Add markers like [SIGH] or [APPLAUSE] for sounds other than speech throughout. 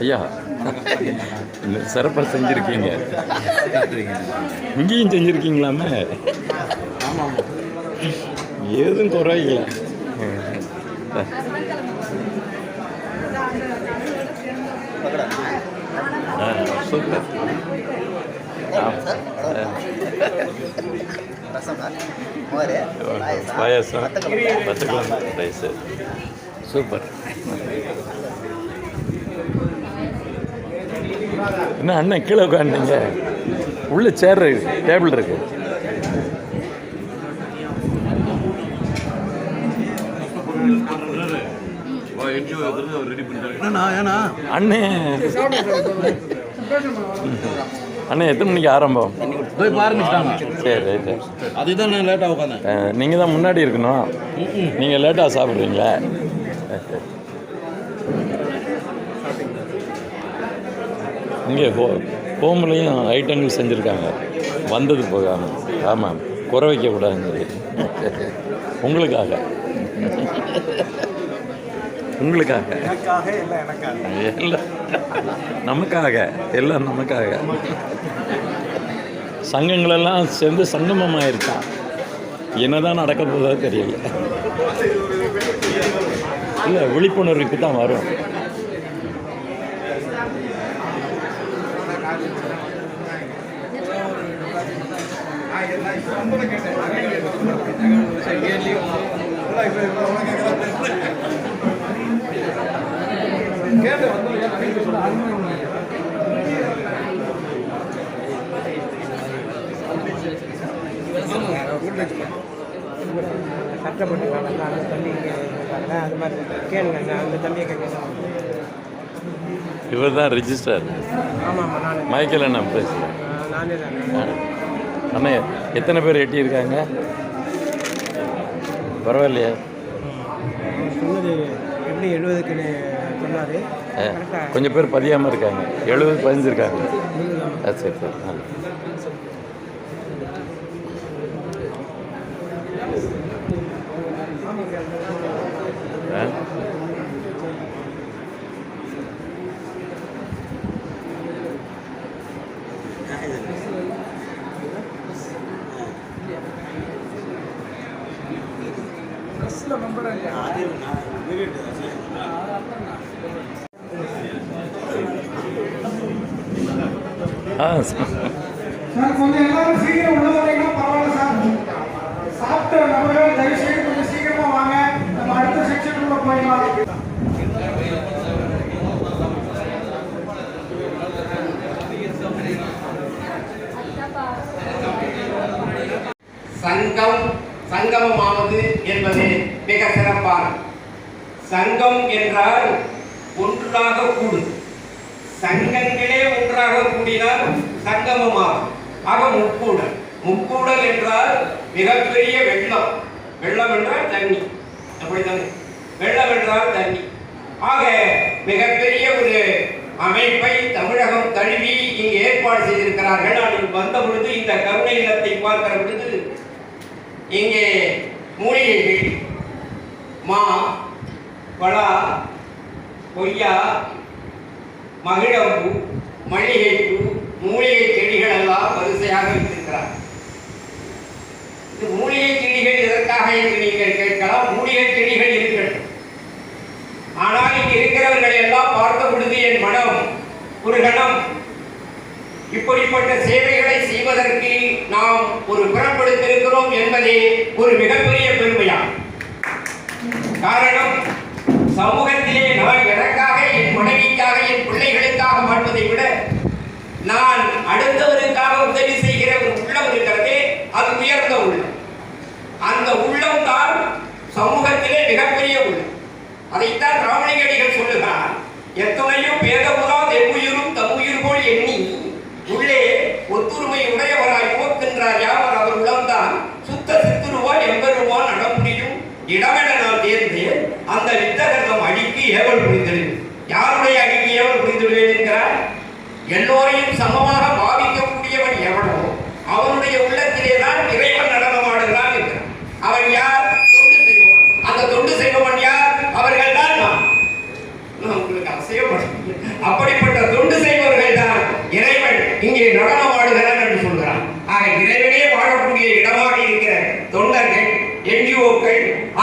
Yeah. [LAUGHS] சிறப்பாக செஞ்சுருக்கீங்க. இங்கேயும் செஞ்சுருக்கீங்களாமே? ஏதும் குறையில. ஆ சூப்பர். பாயாசம். பத்து கிலோ ரைஸு சூப்பர். என்ன அண்ணன் கீழே உட்காந்துங்க உள்ள சேர் டேபிள் இருக்கு. ஏன்னா ஏன்னா அண்ணே. அண்ணே எத்தனை மணிக்கு ஆரம்பம்? போய் சரி ரைட்டு அதுதான் நான் லேட்டாக உட்காந்தேன். நீங்கள் தான் முன்னாடி இருக்கணும். நீங்கள் லேட்டாக சாப்பிட்றீங்களா. இங்கே ஹோ ஹோம்லேயும் ஐட்டங்கள் செஞ்சுருக்காங்க. வந்தது போகாமல் ஆமாம் குறை வைக்கக்கூடாதுன்னு சொல்லி உங்களுக்காக. உங்களுக்காக எல்லாம் நமக்காக. எல்லாம் நமக்காக. சங்கங்களெல்லாம் சேர்ந்து சங்கமமாயிருக்கான். என்னதான் நடக்க போதோ தெரியல. இல்லை விழிப்புணர்வுக்கு தான் வரும். சட்டப்பட்டு வேலை அந்த தம்பி இருக்காங்க அது மாதிரி கேளுங்க அந்த தம்பியை கேட்கலாம் இவர் தான் ரிஜிஸ்டர் ஆமாம் ஆமாம் நான். மைக்கேல் அண்ணா பேசுகிறேன் நானே தானே. அண்ணே எத்தனை பேர் எட்டியிருக்காங்க? பரவாயில்லையா. சொன்னது எப்படி எழுபதுக்குன்னு சொன்னார். கொஞ்சம் பேர் பதியாமல் இருக்காங்க. எழுபது பதிஞ்சிருக்காங்க சரி சரி. சார் கொஞ்சம் எல்லாரும் சீக்கிரம் உள்ள வந்தீங்கன்னா பரவாயில்ல சார். சாப்பிட்ட நபர்கள் தயவு செய்து கொஞ்சம் சீக்கிரமா வாங்க. நம்ம அடுத்த செக்ஷனுக்குள்ள போயிடலாம். சங்கம் சங்கமமாவது என்பது மிக சிறப்பான. சங்கம் என்றால் ஒன்றாக கூடு. சங்கங்களே ஒன்றாக கூடினால் சங்கமமாகும். ஆக முக்கூடல். முக்கூடல் என்றால் மிகப்பெரிய வெள்ளம். வெள்ளம் என்றால் தண்ணி. அப்படித்தானே? வெள்ளம் என்றால் தண்ணி. ஆக மிகப்பெரிய ஒரு அமைப்பை தமிழகம் தழுவி இங்கு ஏற்பாடு செய்திருக்கிறார்கள். நான் வந்த பொழுது இந்த கருணை இல்லத்தை பார்க்கிற பொழுது இங்கே மூலிகைகள் மா பலா கொய்யா மகிழம்பூ மல்லிகைப்பூ மூலிகை செடிகள் எல்லாம் வரிசையாக வைத்திருக்கிறார். இந்த மூலிகை செடிகள் எதற்காக என்று நீங்கள் கேட்கலாம். மூலிகை செடிகள் இருக்கட்டும் ஆனால் இங்கு இருக்கிறவர்களை எல்லாம் பார்த்த பொழுது என் மனம் ஒரு கணம். இப்படிப்பட்ட சேவைகளை செய்வதற்கு நாம் ஒரு புறப்படுத்திருக்கிறோம் என்பதே ஒரு மிகப்பெரிய பெருமையாகும். காரணம் சமூகத்திலே நான் எனக்காக என் மனைவிக்காக என் பிள்ளைகளுக்காக மாட்டுவதை விட நான் அடுத்தவருக்காக உதவி செய்கிற ஒரு உள்ளம் இருக்கிறதே அது உயர்ந்த உள்ளம். அந்த உள்ளம் தான் சமூகத்திலே மிகப்பெரிய உள்ளம். அதைத்தான் ராமலிங்கடிகள் சொல்லுகிறார். எத்தனையோ பேதமுறா எவ்வுயிரும் தம்முயிர் போல் எண்ணி உள்ளே ஒத்துரிமை உடையவராய் போக்கின்றார் யாவர் அவர் உள்ளம்தான் சுத்த இடமென முடியும் இடமென அந்த வித்தகர்தம் அடிக்கு ஏவல் புரிந்திடுவேன் யாருடைய அடிக்கு ஏவல் புரிந்துடுவேன் என்கிறார்? எல்லோரையும் சமமாக பாவிக்கக்கூடியவன் எவனோ அவனுடைய உள்ள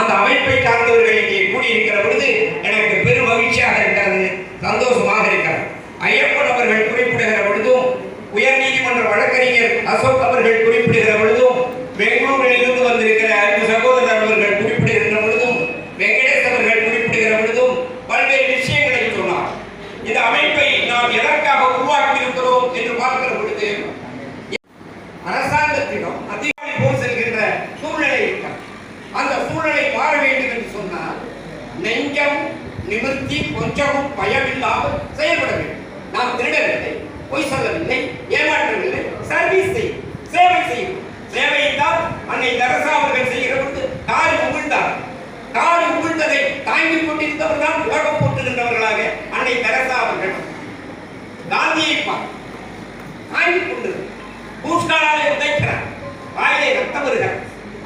அந்த அமைப்பை சார்ந்தவர்கள் இங்கே கூடியிருக்கிற பொழுது எனக்கு பெரும் மகிழ்ச்சியாக இருக்கிறது. சந்தோஷமாக இருக்கிறது ஐயப்பன் அவர்கள் குறிப்பிடுகிற பொழுதும் உயர் நீதிமன்ற வழக்கறிஞர் அசோக் அவர்கள் குறிப்பிடுகிற பொழுதும் பெங்களூரிலிருந்து வந்திருக்கிற அன்பு சகோதரர் அவர்கள் குறிப்பிடுகிற பொழுதும் வெங்கடேஷ் அவர்கள் குறிப்பிடுகிற பொழுதும் பல்வேறு விஷயங்களை சொன்னார் இந்த அமைப்பை நாம் எதற்காக உருவாக்கி இருக்கிறோம் என்று பார்க்கிற பொழுது அரசாங்கத்திடம் அதிகாரி போல் செல்கின்ற சூழ்நிலை இருக்கிறது அந்த சூழ்நிலை மாற வேண்டும் என்று சொன்னால் நெஞ்சம் நிமிர்த்தி கொஞ்சமும் பயமில்லாமல் செயல்பட வேண்டும் நாம் திருடவில்லை பொய் சொல்லவில்லை ஏமாற்றவில்லை சர்வீஸ் செய்யும் சேவை செய்யும் சேவையை தான் அன்னை தரசா அவர்கள் செய்கிற பொழுது காரி உமிழ்ந்தார் காரி உமிழ்ந்ததை தாங்கிக் கொண்டிருந்தவர் தான் உலகம் போட்டுகின்றவர்களாக அன்னை தரசா அவர்கள் காந்தியை பார் தாங்கிக் கொண்டிருந்தார் பூஸ்காராலே உதைக்கிறார் வாயிலே ரத்தம் வருகிறார்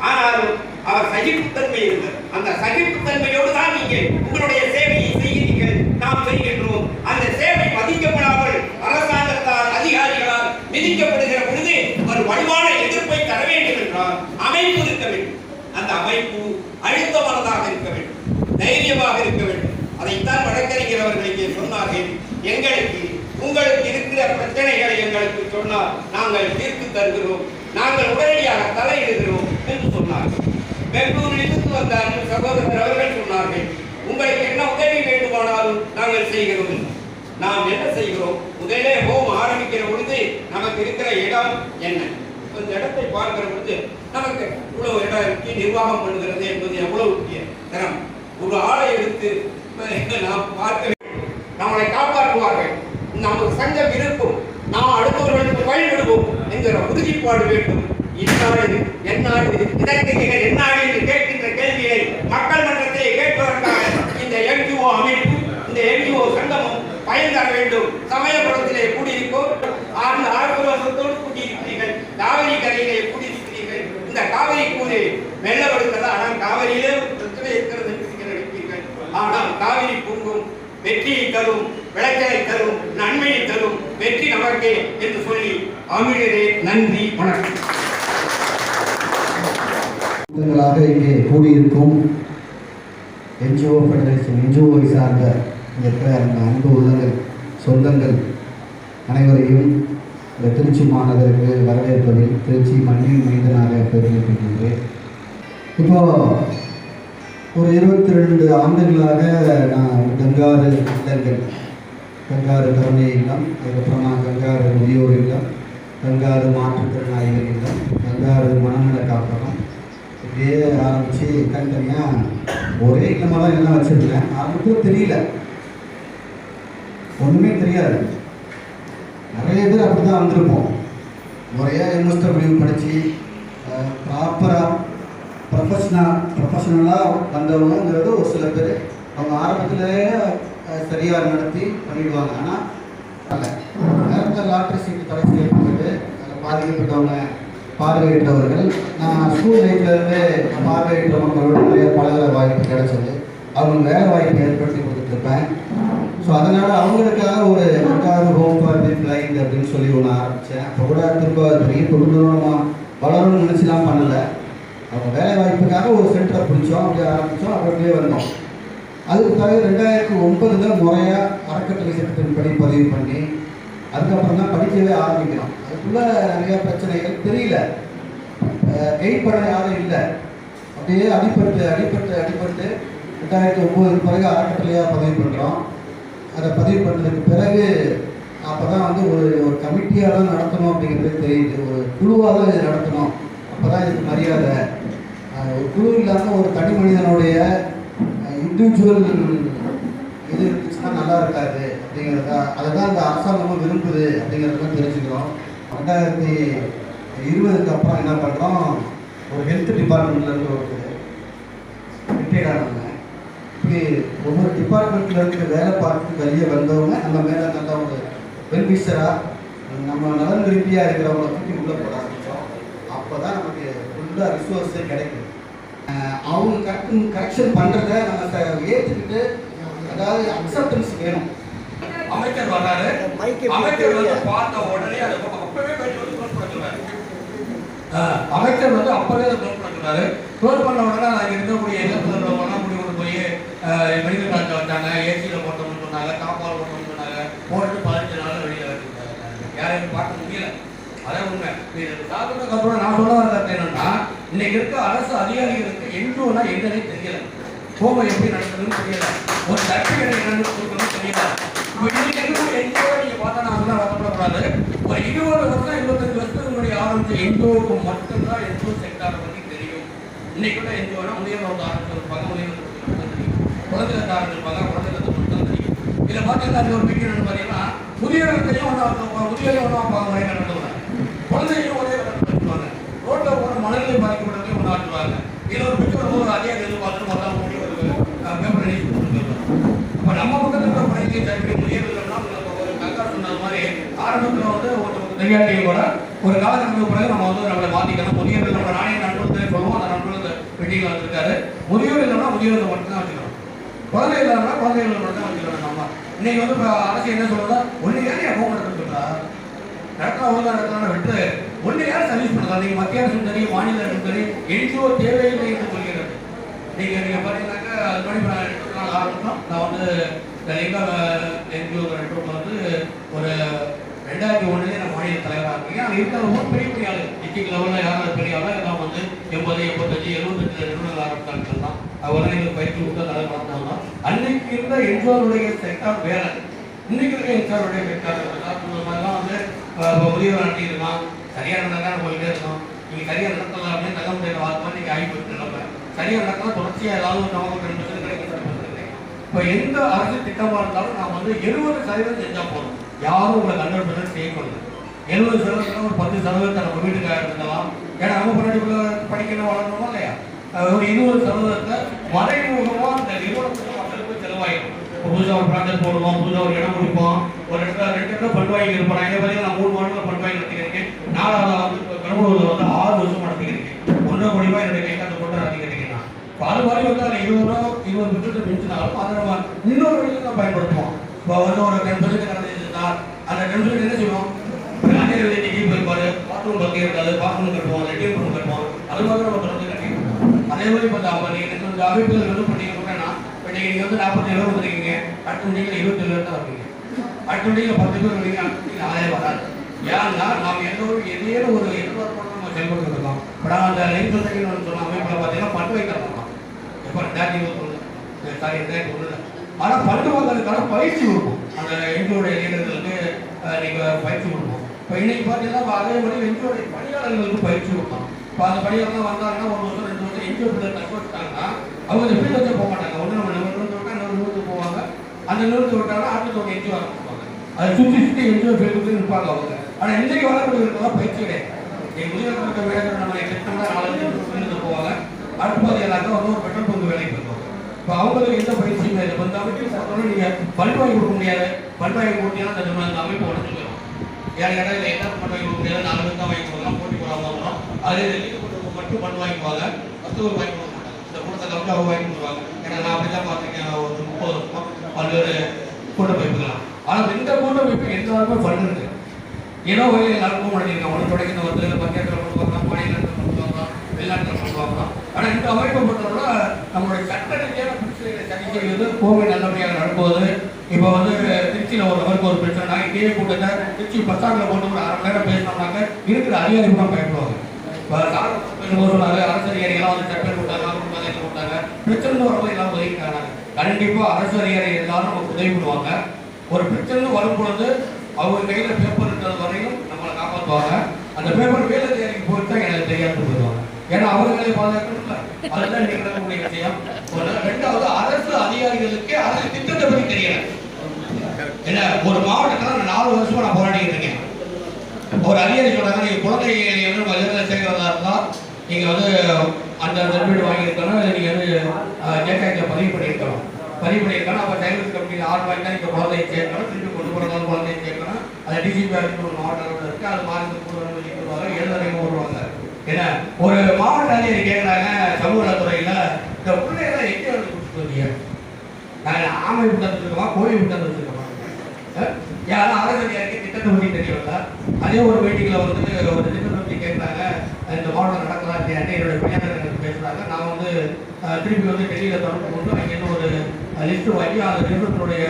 ஆனாலும் அவர் சகிப்புத்தன்மை இருந்தது அந்த சகிப்புத்தன்மையோடு தான் நீங்கள் உங்களுடைய சேவையை செய்கிறீர்கள் நாம் செய்கின்றோம் அந்த சேவை மதிக்கப்படாமல் அரசாங்கத்தால் அதிகாரிகளால் மிதிக்கப்படுகிற பொழுது ஒரு வலுவான எதிர்ப்பை தர வேண்டும் என்றால் அமைப்பு இருக்க வேண்டும் அந்த அமைப்பு அழுத்தமானதாக இருக்க வேண்டும் தைரியமாக இருக்க வேண்டும் அதைத்தான் வழக்கறிஞர் அவர்கள் இங்கே சொன்னார்கள் எங்களுக்கு உங்களுக்கு இருக்கிற பிரச்சனைகளை எங்களுக்கு சொன்னால் நாங்கள் தீர்த்து தருகிறோம். நாங்கள் உடனடியாக தலையிடுகிறோம் என்று சொன்னார்கள் பெங்களூரிலிருந்து வந்த அன்பு சகோதரர் அவர்கள் சொன்னார்கள் உங்களுக்கு என்ன உதவி வேண்டுமானாலும் நாங்கள் செய்கிறோம். நாம் என்ன செய்கிறோம்? முதலே ஹோம் ஆரம்பிக்கிற பொழுது நமக்கு இருக்கிற இடம் என்ன? அந்த இடத்தை பார்க்கிற பொழுது நமக்கு இவ்வளவு இடம் இருக்கு நிர்வாகம் பண்ணுகிறது என்பது எவ்வளவு முக்கிய தரம் ஒரு ஆளை எடுத்து நாம் பார்க்க வேண்டும். நம்மளை காப்பாற்றுவார்கள். நமக்கு சங்கம் இருக்கும். நாம் அடுத்தவர்களுக்கு பயன்படுவோம் என்கிற உறுதிப்பாடு வேண்டும். இந்நாடு எந்நாடு இதற்கு நீங்கள் எந்நாடு என்று கேட்கின்ற கேள்வியை மக்கள் மன்றத்தை கேட்பதற்காக இந்த என்ஜிஓ அமைப்பு இந்த என்ஜிஓ சங்கமும் பயன்தர வேண்டும். சமயபுரத்திலே கூடியிருக்கோம் ஆண்டு ஆர்வலத்தோடு கூட்டியிருக்கிறீர்கள் காவிரி கரையிலே கூடியிருக்கிறீர்கள். இந்த காவிரி கூறி வெள்ள ஆனால் காவிரியிலே பிரச்சனை இருக்கிறது என்று நீங்கள் நினைப்பீர்கள். ஆனால் காவிரி பூங்கும் வெற்றியை தரும் விளைச்சலை தரும் நன்மையை தரும் நமக்கே என்று சொல்லி அமிழரே நன்றி வணக்கம். கூட்டங்களாக இங்கே கூடியிருக்கும் என்ஜிஓ ஃபெடரேஷன் என்ஜிஓவை சார்ந்த இங்கே இருக்கிற அந்த அன்பு உள்ளங்கள் சொந்தங்கள் அனைவரையும் இந்த திருச்சி மாநகருக்கு வரவேற்பதில் திருச்சி மண்ணின் மைந்தனாக பெருமைப்படுகின்றேன். இப்போ ஒரு இருபத்தி ரெண்டு ஆண்டுகளாக நான் கங்காறு இல்லங்கள் கங்காறு கருணை இல்லம் அதுக்கப்புறமா கங்காரு முதியோர் இல்லம் கங்காறு மாற்றுத்திறனாளிகள் இல்லம் கங்காறு மனநல காப்பகம் இப்படியே ஆரம்பித்து தனித்தனியாக ஒரே இல்லமாக தான் எல்லாம் வச்சுருந்தேன் அவங்களுக்கும் தெரியல. ஒன்றுமே தெரியாது. நிறைய பேர் அப்படி தான் வந்திருப்போம் முறையாக எம்எஸ்டர் முடிவு படித்து ப்ராப்பராக ப்ரொஃபஷனல் ப்ரொஃபஷனலாக வந்தவங்கிறது ஒரு சில பேர். அவங்க ஆரம்பத்திலேயே சரியாக நடத்தி பண்ணிடுவாங்க. ஆனால் அல்ல நேரத்தில் லாட்ரி சீட்டு தடை செய்யப்பட்டது. அதில் பாதிக்கப்பட்டவங்க பார்வையிட்டவர்கள். நான் ஸ்கூல் லைஃப்லேருந்து பார்வையிட்ட மக்களோட நிறைய பழக வாய்ப்பு கிடைச்சது. அவங்களுக்கு வேலை வாய்ப்பு ஏற்படுத்தி கொடுத்துருப்பேன். ஸோ அதனால் அவங்களுக்காக ஒரு ரெண்டாவது ஹோம் ஃபார் தி பிளைண்ட் அப்படின்னு சொல்லி ஒன்று ஆரம்பித்தேன் அப்போ கூட திரும்ப அது பெரிய தொழில்நுட்பமாக வளரும்னு நினச்சிலாம் பண்ணலை. அவங்க வேலை வாய்ப்புக்காக ஒரு சென்டரை பிடிச்சோம் அப்படியே ஆரம்பித்தோம் அப்படியே வந்தோம். அதுக்கு பிறகு ரெண்டாயிரத்தி ஒன்பதுல முறையாக அறக்கட்டளை சட்டத்தின்படி பதிவு பண்ணி அதுக்கப்புறம் தான் படிக்கவே ஆரம்பிக்கிறோம். அதுக்குள்ளே நிறைய பிரச்சனைகள். தெரியல. எயிட் பண்ண யாரும் இல்லை. அப்படியே அடிபட்டு அடிபட்டு அடிபட்டு ரெண்டாயிரத்தி ஒம்பதுக்கு பிறகு அறக்கட்டளையாக பதிவு பண்ணுறோம் அதை பதிவு பண்ணதுக்கு பிறகு அப்போ தான் வந்து ஒரு ஒரு கமிட்டியாக தான் நடத்தணும் அப்படிங்கிறது தெரியுது. ஒரு குழுவாக தான் இது நடத்தணும். அப்போ தான் இதுக்கு மரியாதை. ஒரு குழு இல்லாமல் ஒரு தனி மனிதனுடைய இண்டிவிஜுவல் இது இருந்துச்சுன்னா நல்லா இருக்காது அப்படிங்கிறத அதை தான் இந்த அரசாங்கமும் விரும்புது அப்படிங்கிறத தெரிஞ்சுக்கிறோம். ரெண்டாயிரத்தி இருபதுக்கு அப்புறம் என்ன பண்ணுறோம் ஒரு ஹெல்த் டிபார்ட்மெண்ட்லேருந்து ஒரு ரிட்டையர்ட் ஆனவங்க இப்படி ஒவ்வொரு டிபார்ட்மெண்ட்லேருந்து வேலை பார்த்து வெளியே வந்தவங்க நம்ம மேலே நல்ல ஒரு வெல்விஷராக நம்ம நலன் விரும்பியாக இருக்கிறவங்களை தூக்கி உள்ளே போட ஆரம்பித்தோம் அப்போ தான் நமக்கு ஃபுல்லாக ரிசோர்ஸே கிடைக்கும் அவங்க கரெக்ட் கரெக்ஷன் பண்ணுறத நம்ம ஏற்றுக்கிட்டு அதாவது அக்செப்டன்ஸ் வேணும். அமைச்சர் வர்றாரு. அமைச்சர் வந்து பார்த்த உடனே அதை அப்பவே போயிட்டு வந்து அமைச்சர் வந்து அப்பவே அதை பண்ண சொல்றாரு க்ளோஸ் பண்ண உடனே அங்கே இருக்கக்கூடிய எல்லாம் முடி கொண்டு போய் மெடிக்கல் கார்டில் வச்சாங்க ஏசியில் போட்டோம்னு சொன்னாங்க காப்பால் போட்டோம்னு சொன்னாங்க போட்டு பதினஞ்சு நாள் வெளியில் வச்சுருந்தாங்க யாரையும் பார்க்க முடியல அதான் உண்மை இது சாப்பிட்டதுக்கு அப்புறம் நான் சொல்ல வர கருத்து என்னன்னா இன்னைக்கு இருக்க அரசு அதிகாரிகளுக்கு எங்கோனா என்னன்னே தெரியல. கோபம் எப்படி நடக்குதுன்னு தெரியல. ஒரு சர்டிஃபிகேட் என்னன்னு கொடுக்கணும்னு தெரியல. இப்போ இன்னைக்கு நீங்க பார்த்தா நான் சொன்னா ஒரு இருபது வருஷம் இருபத்தஞ்சு வருஷத்துக்கு முன்னாடி ஆரம்பிச்ச எங்கோவுக்கு மட்டும்தான் எங்கோ செக்டாரை பத்தி தெரியும். இன்னைக்கு கூட எங்கோனா முதியோர் ஆரம்பிச்சிருப்பாங்க முதியோர் தெரியும். குழந்தைகள் ஆரம்பிச்சிருப்பாங்க குழந்தைகளுக்கு மட்டும் தெரியும். இதில் பார்த்தீங்கன்னா அது ஒரு மீட்டிங் என்னன்னு பார்த்தீங்கன்னா ஒன்றா முதியோரையும் ஒன்றா பார்க்க முறை நடத்துவாங்க குழந்தையும் ஒரே நடத்துவாங்க ரோட்டில் போகிற மனநிலை மாற்றுவாங்க ஆட்டுவாங்க இதில் ஒரு பிக்சர் ஒரு அதிகாரி எதிர்பார்த்து மொத்தம் மூடி ஒரு பேப்பர் எழுதி கொடுத்துருக்காங்க. அப்போ நம்ம பக்கத்தில் இருக்கிற பணிக்கு சரி முதியோர்கள்னா ஒரு கங்கா சொன்னது மாதிரி ஆரம்பத்தில் வந்து ஒரு தெரியாட்டியும் கூட ஒரு காலகட்டத்துக்கு பிறகு நம்ம வந்து நம்மளை மாற்றிக்கணும் முதியோர்கள் நம்ம நானே நண்பர்கள் சொல்லுவோம். அந்த நண்பர்கள் வெட்டியில் வந்திருக்காரு. முதியோர் இல்லைன்னா முதியோர்கள் மட்டும்தான் வச்சுக்கணும். குழந்தை இல்லாதனா குழந்தைகள் மட்டும் தான் வச்சுக்கணும் நம்ம. இன்னைக்கு வந்து இப்போ அரசு என்ன சொல்லுதா ஒன்று யார் என் ஹோம் நடத்த சொல்றா? நடத்தா ஒழுங்கா நடத்தலாம் விட்டு ஒன்று யார் சர்வீஸ் பண்ணலாம் நீங்கள் மத்திய அரசும் சரி மாநில அரசும் சரி என்ஜிஓ தேவையில்லை என்று சொல்கிறது நீங்கள் நீங்கள் பார்த்தீங்கன்னாக்கா அது மாதிரி நான் ஆரம்பித்தோம் நான் வந்து இந்த என்ஜிஓ ரெண்டு வந்து ஒரு ரெண்டாயிரத்தி ஒன்றுலேயே நான் மாநில தலைவராக இருக்கேன். அது இருக்கிற ரொம்ப பெரிய பெரிய ஆளு டிஸ்ட்ரிக்ட் லெவலில் யாரும் பெரிய ஆளு எல்லாம் வந்து எண்பது எண்பத்தஞ்சு எழுபத்தஞ்சு நிறுவனங்கள் ஆரம்பித்தாங்க தான் அவரெல்லாம் எங்களுக்கு பயிற்சி கொடுத்த தலைவர் பார்த்தாங்க அன்னைக்கு இருந்த என்ஜிஓருடைய செக்டார் வேற. இன்னைக்கு இருக்க என்ஜிஓருடைய செக்டார் மாதிரிலாம் வந்து அஹ், இப்போ முதியோர் சரியாக நடந்தா போயிட்டே இருக்கும் நீங்கள் சரியாக நடத்தலாம் அப்படின்னு தக முடியாத வார்த்தை நீங்கள் ஆகி போயிட்டு நிலப்ப சரியாக நடத்தலாம் தொடர்ச்சியாக ஏதாவது ஒரு நமக்கு ரெண்டு பர்சன்ட் இப்போ எந்த அரசு திட்டமாக இருந்தாலும் நாம் வந்து எழுபது சதவீதம் செஞ்சால் போதும். யாரும் உங்களை கண்டுபிடிச்சு செய்யக்கூடாது. எழுபது சதவீதம் ஒரு பத்து சதவீதத்தை நம்ம வீட்டுக்காக இருக்கலாம். ஏன்னா நம்ம பின்னாடி படிக்கணும் வளரணுமா இல்லையா? ஒரு இருபது சதவீதத்தை மறைமுகமாக அந்த நிறுவனத்துக்கு மக்களுக்கு செலவாயிடும். புதுசாக ஒரு ப்ராஜெக்ட் போடுவோம் புதுசாக ஒரு இடம் கொடுப்போம். ஒரு இடத்துல ரெண்டு இடத்துல பண்ட் வாங்கி இருப்பேன் நான் மாதிரி நான் மூணு மாதத்தில் பல் வாங்கி நடத்திக்கிறேன் நாலாவது வந்து பெரம்பலூரில் வந்து ஆறு வருஷம் நடத்திக்கிறேன் ஒன்றரை கோடி ரூபாய் என்னுடைய கைக்கு அந்த கொண்டு நடத்திக்கிறீங்கன்னா நான். இப்போ அது மாதிரி வந்து அதில் இருபது ரூபா இருபது பெட்ரோல் மிஞ்சினாலும் அதை நம்ம இன்னொரு வழியில் தான் பயன்படுத்துவோம். இப்போ வந்து ஒரு டென் பர்சன்ட் நடந்துச்சுன்னா அந்த டென் பர்சன்ட் என்ன செய்வோம்? அதே இன்னைக்கு போயிருப்பாரு பாத்ரூம் பக்கம் இருக்காது பாத்ரூம் கட்டுவோம் லெட்டின் ரூம் கட்டுவோம். அது மாதிரி நம்ம தொடர்ந்து கட்டிடுவோம் அதே மாதிரி இப்போ அப்போ நீங்கள் இந்த அமைப்புகள் வந்து பண்ணீங்க அப்படின்னா இப்போ நீங்கள் வந்து நாற்பத்தி ஏழு வந்துருக்கீங்க. அடுத்த நீங்கள் இருபத்தி ஏழு தான் வரீங்க பத்து பேர் வரீங்க அடுத்த வராது ஏன்னா நாம் எந்த ஒரு ஏதேனும் ஒரு எதிர்பார்ப்போம் நம்ம செயல்பட்டு இருக்கோம் இப்போ அந்த லைஃப் சொன்ன சொன்ன அமைப்பில் பார்த்தீங்கன்னா பட்டு வைக்கலாம் எப்போ ரெண்டாயிரத்தி இருபத்தொன்று சாரி ரெண்டாயிரத்தி ஒன்று ஆனால் பட்டு வாங்குறதுக்கான பயிற்சி கொடுப்போம். அந்த எங்களுடைய இளைஞர்களுக்கு நீங்கள் பயிற்சி கொடுப்போம். இப்போ இன்னைக்கு பார்த்தீங்கன்னா அதே மாதிரி எங்களுடைய பணியாளர்களுக்கு பயிற்சி கொடுப்போம். இப்போ அந்த பணியாளர்லாம் வந்தாங்கன்னா ஒரு வருஷம் ரெண்டு வருஷம் என்ஜிஓ பிள்ளை தக்க வச்சுட்டாங்கன்னா அவங்க இந்த ஃபீல்டு வச்சு போக மாட்டாங்க. ஒன்று நம்ம நிறுவனத்தை விட்டா இன்னொரு நிறுவனத்துக்கு போவாங்க. அந்த நிறுவனத்தை விட்டாங்கன்னா அடுத்த தொகை என்ஜிஓ வரும் அதை சுற்றி சுற்றி என்ஜிஓ ஃபீல்டுக்கு இருப்பாங்க அவங்க. ஆனால் இன்றைக்கு வரக்கூடியவர்களாம் பயிற்சி கிடையாது. என் முதலமைச்சர் இருக்க வேலை நம்மளை கிட்டத்தட்ட நாலஞ்சு ஃபீல்டு போவாங்க? அடுத்த பாதி எல்லாருக்கும் வந்து ஒரு பெட்ரோல் பங்கு வேலைக்கு போவாங்க இப்போ அவங்களுக்கு எந்த பயிற்சியும் இல்லை. இப்போ இந்த அமைப்பு பார்த்தோன்னா நீங்கள் பல்ப் வாங்கி கொடுக்க முடியாது. பல்ப் வாங்கி கொடுத்தீங்கன்னா அந்த அந்த அமைப்பு உடஞ்சு போயிடும் ஏன் கேட்டால் இதில் என்ன பண்ண வாங்கி கொடுக்க முடியாது. நாலு பேர் தான் வாங்கி கொடுக்கலாம். போட்டி போடாமல் வரும் அதே வெளியே கொடுத்தவங்க மட்டும் பண்ண வாங்கிக்குவாங்க மற்றவங்க வாங்கி கொடுக்க மாட்டாங்க. இந்த கூட்டத்தை கவுண்ட் அவங்க வாங்கி கொடுப்பாங்க. ஏன்னா நான் அப்படி தான் பார்த்துருக்கேன் ஒரு முப்பது வருஷமா பல்வேறு கூட்டமைப்புகளாம் ஆனால் இந்த கூட்டமைப்பு எல்லாருமே ஃபண்ட் இருக்கு ஏதோ வகையில் நடக்கும் போக ஒன்று தொடக்கத்தில் வந்து பஞ்சாயத்தில் கொண்டு வரலாம் மாநிலத்தில் கொண்டு வரலாம் வெளிநாட்டில் கொண்டு வரலாம் ஆனால் இந்த அமைப்பை பொறுத்தவரை நம்மளுடைய கட்டணத்தையான பிரச்சனைகளை சரி செய்வது கோவை நல்லபடியாக நடக்குவது இப்போ வந்து திருச்சியில் ஒரு நபருக்கு ஒரு பிரச்சனை. நான் இதே கூட்டத்தை திருச்சி பஸ்டாண்டில் போட்டு ஒரு அரை மணி நேரம் பேசினோம்னாக்க இருக்கிற அதிகாரி கூட பயப்படுவாங்க. இப்போ பேசும்போது சொன்னாங்க அரசு அதிகாரிகள்லாம் வந்து சட்டம் கொடுத்தாங்க கொடுத்தாங்க கொடுத்தாங்க பிரச்சனை வரும்போது எல்லாம் உதவிக்கிறாங்க கண்டிப்பாக அரசு அதிகாரிகள் எல்லாரும் நமக்கு உதவி பண்ணுவாங்க. ஒரு பிரச்சனை வரும் பொழுது அவங்க கையில் பேப்பர் இருக்கிறது வரையும் நம்மளை காப்பாற்றுவாங்க அந்த பேப்பர் வேலை தேவைக்கு போயிட்டு தான் எனக்கு தெரியாது போயிடுவாங்க. ஏன்னா அவர்களை பாதுகாக்கணும்ல. அதுதான் இன்னைக்கு விஷயம். ரெண்டாவது அரசு அதிகாரிகளுக்கு அரசு திட்டத்தை பற்றி தெரியல. என்ன ஒரு மாவட்டத்தில் நான் நாலு வருஷமா நான் போராடிக்கிட்டு இருக்கேன். ஒரு அதிகாரி சொல்றாங்க நீங்க குழந்தைகளை வந்து நம்ம இதில் சேர்க்கிறதா இருந்தால் நீங்க வந்து அந்த வீடு வாங்கியிருக்கணும் நீங்க வந்து ஜேகாக்கில் பதிவு பண்ணியிருக்கணும். பதிவு பண்ணியிருக்காங்க அப்போ டைலர்ஸ் கம்பெனியில் ஆறு வாங்கி தான் இப்போ குழந்தையை கேட்கணும் திருப்பி கொண்டு போகிறதாலும் குழந்தையை கேட்கணும் அது டிசிபி ஆஃபீஸ் ஒரு மாவட்ட அளவில் இருக்குது அது மாநிலத்துக்கு கூட சொல்லுவாங்க எழுதுறவங்க வருவாங்க. ஏன்னா ஒரு மாவட்ட அதிகாரி கேட்குறாங்க சமூக நலத்துறையில் இந்த பிள்ளைகளை எங்கே வந்து கொடுத்துட்டு நாங்கள் ஆமை விட்டு வச்சுருக்கோமா? கோழி விட்டு வச்சுருக்கோமா? யாரும் அரசியலுக்கு திட்டத்தை பற்றி தெரியல அதே ஒரு மீட்டிங்கில் வந்து ஒரு திட்டத்தை பற்றி கேட்குறாங்க இந்த மாவட்டம் நடக்கலாம் இல்லையாட்டு என்னுடைய பணியாளர்கள் பேசுகிறாங்க நான் வந்து திருப்பி வந்து டெல்லியில் தொடர்பு கொண்டு அங்கே ஒரு லிஸ்ட்டு வாங்கி அந்த நிறுவனத்துடைய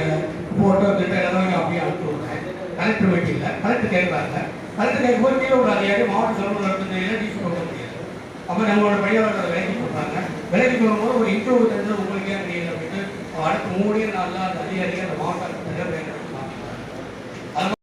ஃபோட்டோ திட்டம் எல்லாமே அப்படியே அனுப்பிச்சு விடுறேன் கலெக்டர் மீட்டிங்கில் கலெக்டர் கேட்குறாங்க. கலெக்டர் கேட்கும்போது கீழே ஒரு அதிகாரி மாவட்ட செலவு நடத்துறதுல டிசி கொடுக்க முடியாது அப்போ நம்மளோட பணியாளர்களை விலைக்கு கொடுப்பாங்க விலைக்கு கொடுக்கும்போது ஒரு இன்டர்வியூ தெரிஞ்சது உங்களுக்கு ஏன் முடியல அப்படின்ட்டு அடுத்த மூணு நாளில் அந்த அதிகாரிகள் அந்த மாவட்ட